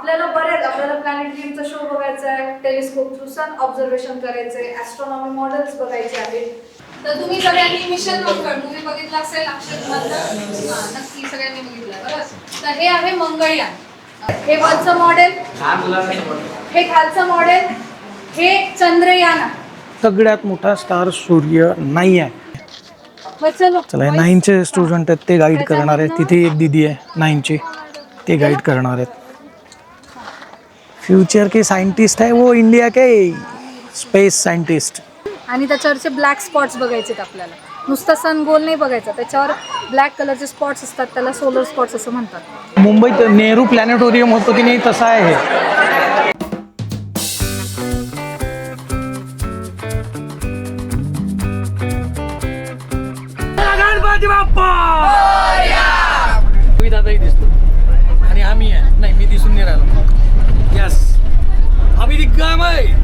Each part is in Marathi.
आपल्याला बरेच आपल्याला प्लॅनेटरियमचा शो बघायचा आहे टेलिस्कोप थ्रू सन ऑब्झर्वेशन करायचे ॲस्ट्रॉनॉमी मॉडेल्स बघायचे आहेत. तर तुम्ही सगळ्यांनी मिशन मंगळ मूवी बघितला असेल अक्षय हा नक्की सगळ्यांनी बघितलं बरं? तर हे आहे मंगळयान. हे वरचं मॉडेल हे खालचं मॉडेल हे चंद्रयान. आहे. सगळ्यात मोठा स्टार सूर्य नाही आहे. चलो. चला नाईनचे स्टुडंट आहेत ते गाईड करणार आहेत. तिथे एक दिदी आहे नाईनची. ते गाईड करणार आहेत. फ्यूचर के साइंटिस्ट है वो इंडिया के स्पेस साइंटिस्ट आणि त्याच्यावरचे ब्लॅक स्पॉट्स बघायचे आपल्याला. नुसतं सन गोल नाही बघायचा त्याच्यावर ब्लॅक कलरचे स्पॉट्स असतात त्याला सोलर स्पॉट्स असं म्हणतात. मुंबईत नेहरू प्लॅनेटोरियम होतं की नाही तसं आहे हे. गणपती बाप्पा दादाही दिसतो आणि आम्ही आहे नाही मी दिसून नाही राहिलो यस आम्ही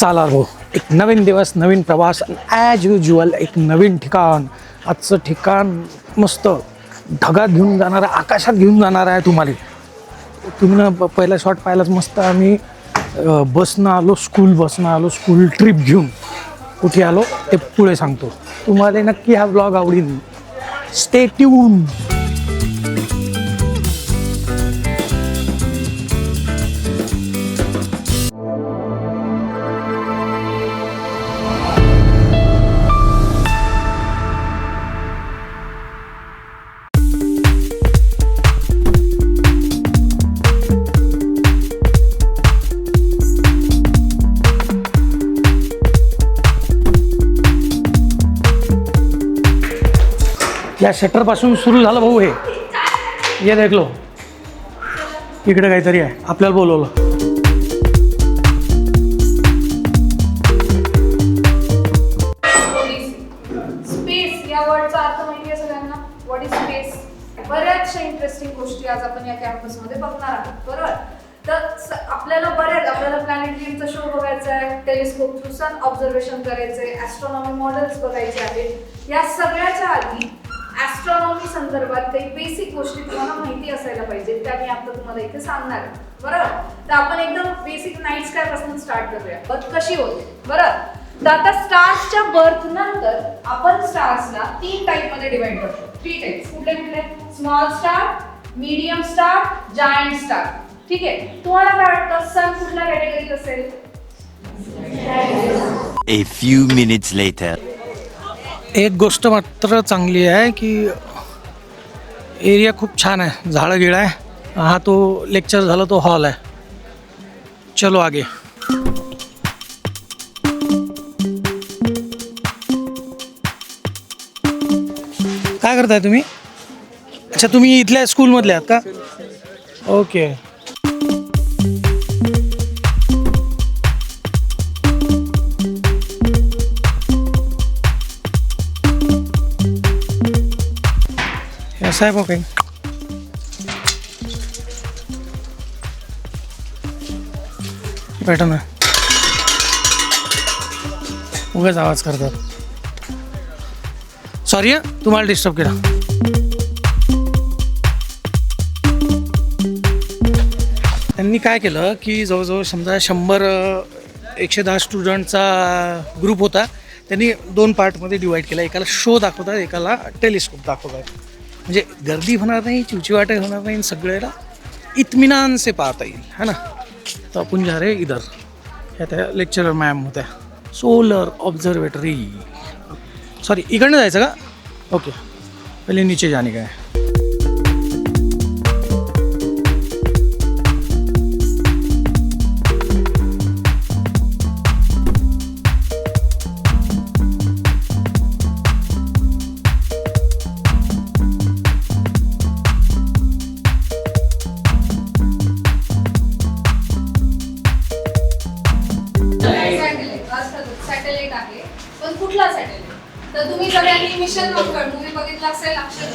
चाला भाऊ हो. एक नवीन दिवस नवीन प्रवास ॲज युज्युअल एक नवीन ठिकाण. आजचं ठिकाण मस्त. ढगात घेऊन जाणार आहे आकाशात घेऊन जाणार आहे तुम्हाला. तुम्ही ना प- पहिला शॉट पाहिलाच मस्त आम्ही बसनं आलो स्कूल बसनं आलो स्कूल ट्रिप घेऊन. कुठे आलो ते पुढे सांगतो. तुम्हाला नक्की हा ब्लॉग आवडील. स्टे ट्यून या शटरपासून सुरू झालं भाऊ हे. ये देखलो. इकडे काहीतरी आहे. आपल्याला बोलवलं. स्पेस या अर्थ बऱ्याचशा इंटरेस्टिंग गोष्टी आज आपण या कॅम्पसमध्ये बघणार आहोत. बरोबर तर आपल्याला बऱ्याच आपल्याला प्लॅनेटरियमचा शो बघायचा आहे टेलिस्कोप थ्रू सन ऑब्झर्वेशन करायचं आहे ॲस्ट्रॉनॉमी मॉडेल्स बघायचे आहेत. या सगळ्याच्या आधी ॲस्ट्रॉनॉमी संदर्भात काही बेसिक गोष्टी तुम्हाला माहिती असायला पाहिजे त्या मी आता तुम्हाला इथे सांगणार आहे. बरोबर तर आपण एकदम बेसिक नाईट स्कायपासून स्टार्ट करूया? बर्थ कशी होते? बरं? तर आता स्टार्सच्या बर्थ नंतर आपण स्टार्सला तीन टाईपमध्ये डिवाइड करतो. थ्री टाइप्स कुठले कुठले? Small star medium star giant star ठीक आहे? तुम्हाला काय वाटतं? सन कुठल्या कॅटेगरीत असेल? A few minutes later. एक गोष्ट मात्र चांगली आहे की एरिया खूप छान आहे झाडं गिळं आहे. हा तो लेक्चर झाला तो हॉल आहे. चलो आगे. काय करताय तुम्ही? अच्छा तुम्ही इथल्या स्कूलमधले आहात का? ओके. हे असं आहे ना. काही उगाच आवाज करतात. सॉरी तुम्हाला डिस्टर्ब केला. त्यांनी काय केलं की जवळजवळ समजा शंभर एकशे दहा स्टुडंटचा ग्रुप होता. त्यांनी दोन पार्टमध्ये डिवाईड केला. एकाला शो दाखवतात एकाला टेलिस्कोप दाखवतात. म्हणजे गर्दी होणार नाही चिवचिवाटे होणार नाही सगळ्याला इत्मिनान से पाहता येईल. है ना? तर आपण जा रे इधर. ह्या त्या लेक्चरर मॅम होत्या. सोलर ऑब्झर्वेटरी सॉरी इकडनं जायचं का? ओके पहिले नीचे जाणे काय? कुठला सॅटेलाईट तर तुम्ही सगळ्यांनी मिशन मंगळ मूवी बघितला असेल अक्षर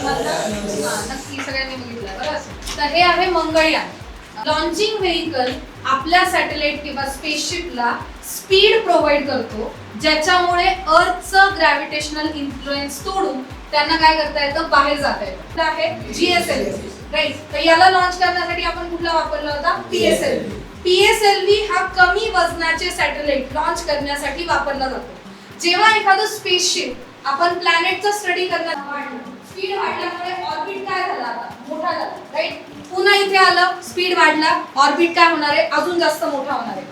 नक्की सगळ्यांनी बघितलं बरोबर तर हे आहे मंगळयान. लॉन्चिंग व्हेकल आपल्या सॅटेलाइट किंवा स्पेसशिपला स्पीड प्रोव्हाइड करतो ज्याच्यामुळे अर्थचं ग्रॅव्हिटेशनल इन्फ्लुएन्स तोडून त्यांना काय करता येतं? बाहेर जाता येतं. तर आहे जीएसएल राईट तर याला लॉन्च करण्यासाठी आपण कुठला वापरला होता? पीएसएल पीएसएलव्ही हा कमी वजनाचे सॅटेलाइट लॉन्च करण्यासाठी वापरला जातो. जेव्हा एखादं स्पेसशिप आपण प्लॅनेटचा स्टडी करणार वाढलं स्पीड वाढल्यामुळे ऑर्बिट काय झाला आता? मोठा झाला राईट पुन्हा इथे आलं स्पीड वाढला ऑर्बिट काय होणार आहे? अजून जास्त मोठा होणार आहे.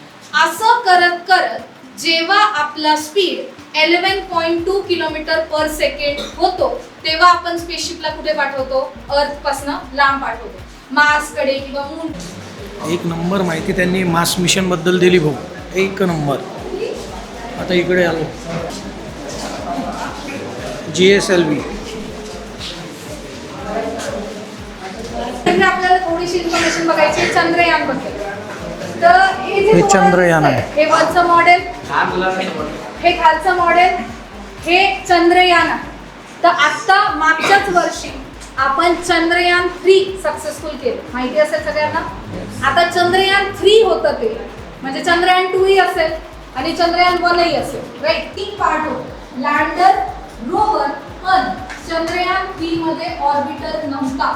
असं करत करत जेव्हा आपला speed eleven point two kilometre per second होतो तेव्हा आपण स्पेसशिपला कुठे पाठवतो? अर्थ पासन लांब पाठवतो. मार्सकडे किंवा मून एक नंबर माहिती त्यांनी मास मिशनबद्दल दिली भाऊ. एक नंबर. आता इकडे आलो. जी एस एल व्ही आपल्याला थोडीशी इन्फॉर्मेशन बघायची चंद्रयानबद्दल तर हे हे चंद्रयान आहे. हे वरचं मॉडेल हे खालचं मॉडेल हे चंद्रयान आहे. तर आता मागच्याच वर्षी आपण चंद्रयान थ्री सक्सेसफुल केलं. माहिती असेल सगळ्यांना? आता चंद्रयान थ्री होतं ते. म्हणजे चंद्रयान टू ही असेल. आणि चंद्रयान वनही असेल. राईट तीन पार्ट होत. लँडर रोवर अन चंद्रयान थ्री मध्ये ऑर्बिटर नव्हता.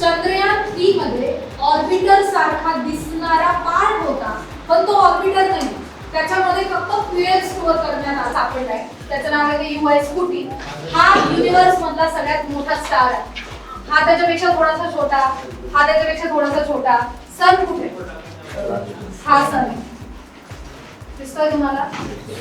चंद्रयान थ्री मध्ये ऑर्बिटर सारखा दिसणारा पार्ट होता पण तो ऑर्बिटर नाही. त्याच्यामध्ये फक्त फ्युएल स्टोअर करण्यात आहे. त्याचं नाव आहे यू आय स्कूटी हा युनिव्हर्स मधला सगळ्यात मोठा स्टार आहे. हा त्याच्यापेक्षा थोडासा छोटा. हा त्याच्यापेक्षा थोडासा छोटा. सन कुठे? हा सन आहे दिसतोय तुम्हाला?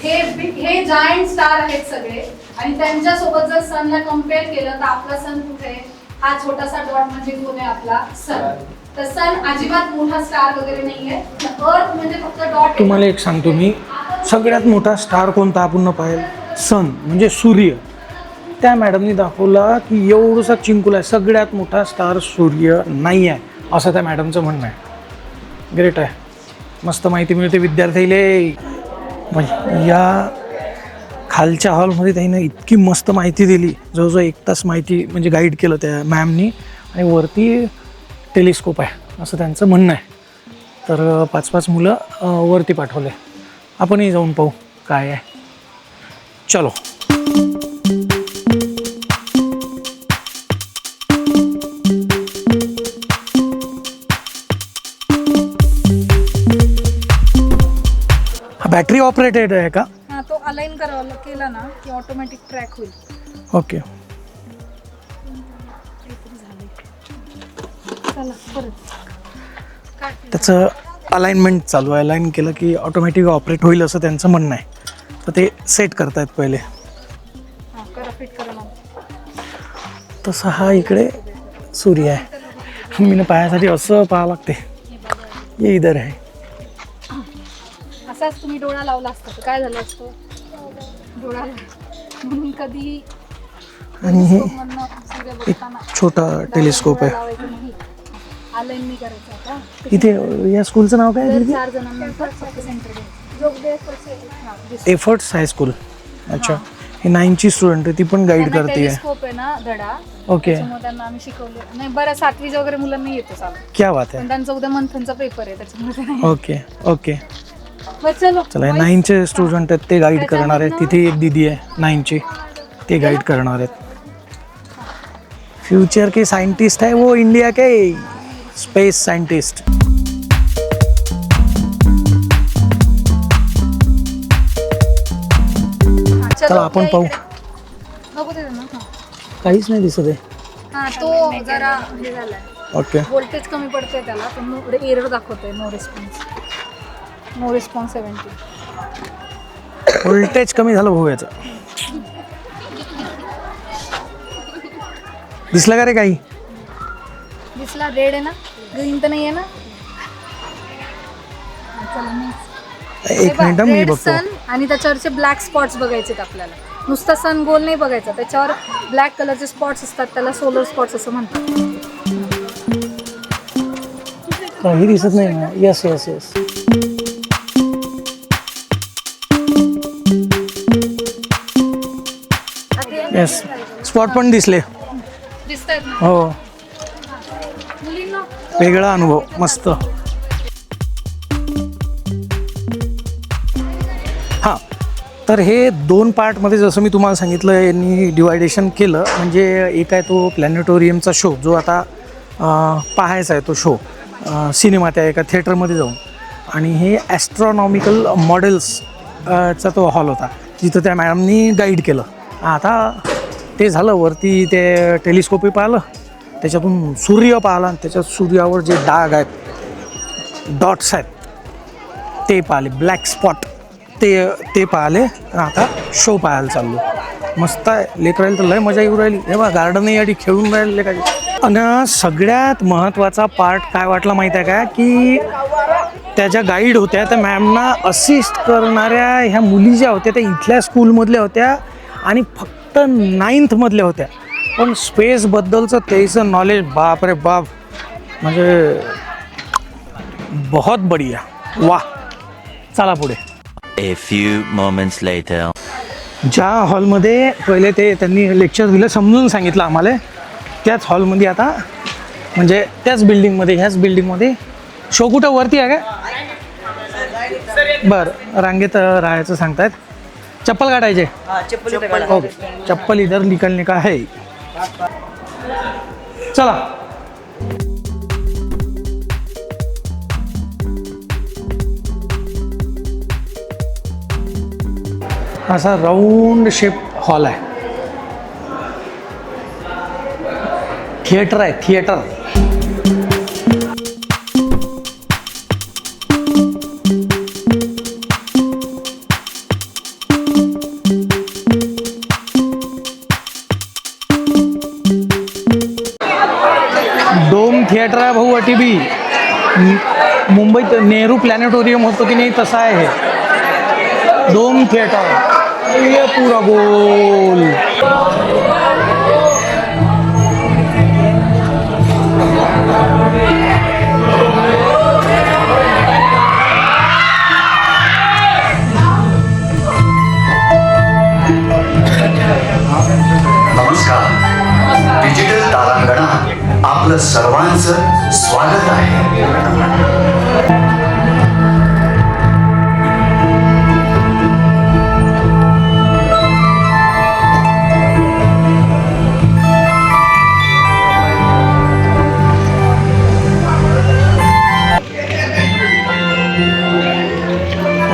हे हे जायंट स्टार आहेत सगळे. आणि त्यांच्यासोबत जर सनला कंपेअर केलं तर आपला सन कुठे? हा छोटासा डॉट म्हणजे कोण आहे आपला सन तर सन अजिबात मोठा स्टार वगैरे नाहीये. अर्थ म्हणजे फक्त डॉट तुम्हाला एक सांगतो मी. सगळ्यात मोठा स्टार कोणता आपण पाहिजे सन म्हणजे सूर्य. त्या मॅडमनी दाखवला की एवढंसा चिंकुला आहे. सगळ्यात मोठा स्टार सूर्य नाही आहे असं त्या मॅडमचं म्हणणं आहे. ग्रेट आहे. मस्त माहिती मिळते विद्यार्थ्याले. म्हणजे या खालच्या हॉलमध्ये त्यानं इतकी मस्त माहिती दिली. जवळजवळ एक तास माहिती म्हणजे गाईड केलं त्या मॅमनी आणि वरती टेलिस्कोप आहे असं त्यांचं म्हणणं आहे. तर पाच पाच मुलं वरती पाठवले आपणही जाऊन पाहू काय आहे. चलो. हा बॅटरी ऑपरेटेड आहे का? हा तो अलाइन करावा केला ना की ऑटोमॅटिक ट्रॅक होईल. ओके. चला परत. त्याचं अलाइनमेंट चालू आहे. अलाइन केलं की ऑटोमॅटिक ऑपरेट होईल असं त्यांचं म्हणणं आहे. तर ते सेट करतायत पहिले. हा करा फिट करा ना तसं हा इकडे सूर्य आहे. मी पायासाठी असं पाहावं लागते. ये इधर आहे. असाच तुम्ही डोळा लावला असता तर काय झालं असतं? डोळा म्हणून कधी आणि हे एक छोटा टेलिस्कोप आहे. लावायचं नाही. अलाइन नाही करायचं आता. इथे या स्कूलचं नाव काय आहे दीदी चार जणांनंतर फक्त सेंटर घ्यायचं एफर्ट्स हायस्कूल अच्छा. ही नाईनची स्टुडंट आहे ती पण गाईड करते. टेलिस्कोप आहे ना धडा. ओके त्याच्यामुळे त्यांना आम्ही शिकवले. नाही बरं सातवीच्या वगैरे मुलांना येतो चालू. क्या बात पण आहे त्यांचा उद्या मंथनचा पेपर आहे त्याच्यामुळे. ओके ओके चलो. नाईनचे स्टुडंट आहेत ते गाईड करणार आहेत. तिथे एक दिदी आहे नाईनची. ते गाईड करणार आहेत. फ्यूचर के साइंटिस्ट है वो इंडिया के स्पेस साइंटिस्ट हा, चलो, आपण पाहू. काहीच नाही दिसत आहे. हा तो जरा हे झालाय. ओके व्होल्टेज कमी पडतोय त्याला पण एरर दाखवतोय no response no response seventy voltage कमी झालं भाऊ याचं. दिसलं का रे काही? दिसला रेड आहे ना? ग्रीन तर नाही आहे ना? चला next. एक मिनिट मी बघतो. sun आणि त्याच्यावरचे ब्लॅक स्पॉट्स बघायचे आपल्याला. नुसता सन गोल नाही बघायचा. त्याच्यावर ब्लॅक कलरचे स्पॉट्स असतात त्याला सोलर स्पॉट्स असं म्हणतात. काही दिसत नाही yes yes yes yes spot पण दिसले. ना? हो. मुलींना? वेगळा अनुभव मस्त. हां. तर हे दोन पार्टमध्ये जसं मी तुम्हाला सांगितलं यांनी डिवायडेशन केलं म्हणजे एक आहे तो प्लॅनेटोरियमचा शो जो आता पाहायचा आहे तो शो सिनेमा त्या एका थिएटरमध्ये जाऊन. आणि हे ॲस्ट्रॉनॉमिकल मॉडेल्स चा तो हॉल होता जिथं त्या मॅडमनी गाईड केलं. आता ते झालं वरती ते टेलिस्कोपही पाहिलं त्याच्यातून सूर्य पाहिला आणि त्याच्यात सूर्यावर जे डाग आहेत डॉट्स आहेत ते पाहिले ब्लॅक स्पॉट ते ते पाहिले आता शो पाहायला चाललो. मस्त आहे लेकरायला तर लय मजा येऊ राहिली. हे बा गार्डनही याठी खेळून राहिले लेकराचे आणि सगळ्यात महत्त्वाचा पार्ट काय वाटला माहीत आहे का? की त्या ज्या गाईड होत्या त्या मॅमना असिस्ट करणाऱ्या ह्या मुली ज्या होत्या त्या इथल्या स्कूलमधल्या होत्या आणि फक्त नाईन्थमधल्या होत्या. पण स्पेसबद्दलचं त्याचं नॉलेज बाप रे बाप. म्हणजे बहुत बढिया. वा चला पुढे. A few moments later. ज्या हॉलमध्ये पहिले ते त्यांनी लेक्चर दिलं समजून सांगितलं आम्हाला त्याच हॉलमध्ये आता म्हणजे त्याच बिल्डिंगमध्ये ह्याच बिल्डिंगमध्ये शो कुठं वरती आहे का? बरं रांगेत राहायचं सांगतायत. चप्पल काढायचे? ओके. चप्पल इधर निकलने का है चला. असा राऊंड शेप हॉल आहे. थिएटर आहे थिएटर ऑडिटोरियम प्लॅनेटोरियम होतं की नाही तसं आहे. हे डोम थिएटर पुरा गोल.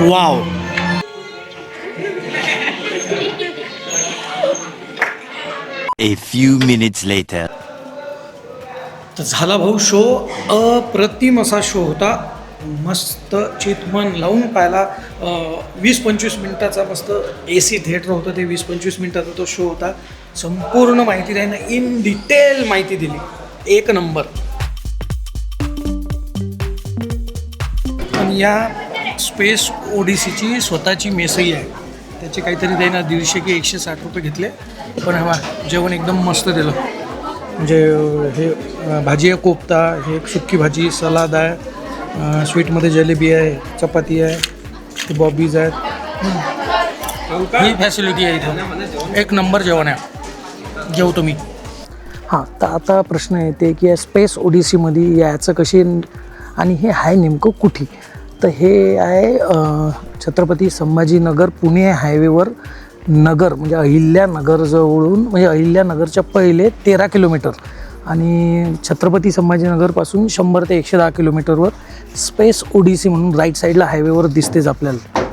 Wow A few minutes later. तर झाला भाऊ शो अप्रतिम असा शो होता. मस्त चितमन लावून पाहिला. वीस पंचवीस मिनटाचा मस्त ए सी थिएटर होतं ते वीस पंचवीस मिनटाचा तो शो होता. संपूर्ण माहिती त्यानं इन डिटेल माहिती दिली. एक नंबर पण या स्पेस ओडिसीची स्वतःची मेसही आहे. त्याचे काहीतरी त्यानं दीडशे की एकशे साठ रुपये घेतले. पण हवा जेवण एकदम मस्त दिलं. म्हणजे हे भाजी आहे कोफ्ता हे सुक्की भाजी सलाद आहे स्वीटमध्ये जलेबी आहे चपाती आहे बॉबीज आहेत. हं. ही फॅसिलिटी आहे इथं. एक नंबर जेवण आहे. जेवतो मी हां तर आता प्रश्न येते की या स्पेस ओडिसीमध्ये यायचं कशी? आणि हे आहे नेमकं कुठे? तर हे आहे छत्रपती संभाजीनगर पुणे हायवेवर नगर म्हणजे अहिल्यानगरजवळून म्हणजे अहिल्यानगरच्या पहिले तेरा किलोमीटर आणि छत्रपती संभाजीनगरपासून शंभर ते एकशे दहा किलोमीटरवर स्पेस ओडिसी म्हणून राईट साईडला हायवेवर दिसतेच आपल्याला.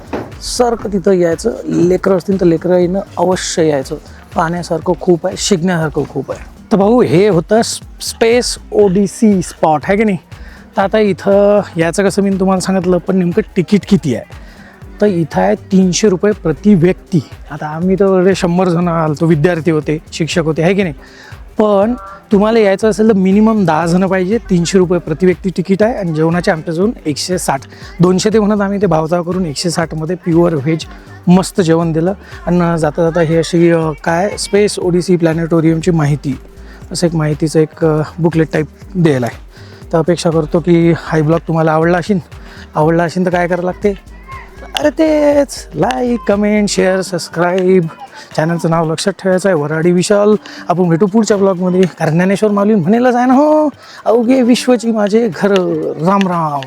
सारखं तिथं यायचं लेकरं असतील तर लेकरं येणं अवश्य यायचं. पाहण्यासारखं खूप आहे शिकण्यासारखं खूप आहे. तर भाऊ हे होतं स्पेस ओडिसी स्पॉट आहे की नाही? तर आता इथं याचं कसं मी तुम्हाला सांगितलं पण नेमकं तिकीट किती आहे? तर इथं आहे तीनशे रुपये प्रति व्यक्ती. आता आम्ही तर शंभर जण आलतो विद्यार्थी होते शिक्षक होते आहे की नाही? पण तुम्हाला यायचं असेल तर मिनिमम दहा जणं पाहिजे तीनशे रुपये प्रति व्यक्ती तिकीट आहे आणि जेवणाचे आमच्याजवळ एकशे साठ. दोनशे ते म्हणत आम्ही ते भावताव करून एकशे साठमध्ये प्युअर व्हेज मस्त जेवण दिलं. आणि जाता जाता हे अशी काय स्पेस ओडिसी प्लॅनेटोरियमची माहिती. असं एक माहितीचं एक बुकलेट टाईप द्यायला आहे. तर अपेक्षा करतो की हाय ब्लॉग तुम्हाला आवडला असेल आवडला असेल तर काय करावं लागते? अरे तेच लाईक कमेंट शेअर सबस्क्राईब चॅनलचं नाव लक्षात ठेवायचं आहे. वराडी विशाल. आपण भेटू पुढच्या ब्लॉगमध्ये. कारण ज्ञानेश्वर माऊली म्हणेलच आहे ना हो? अवघे विश्वची माझे घर. राम राम.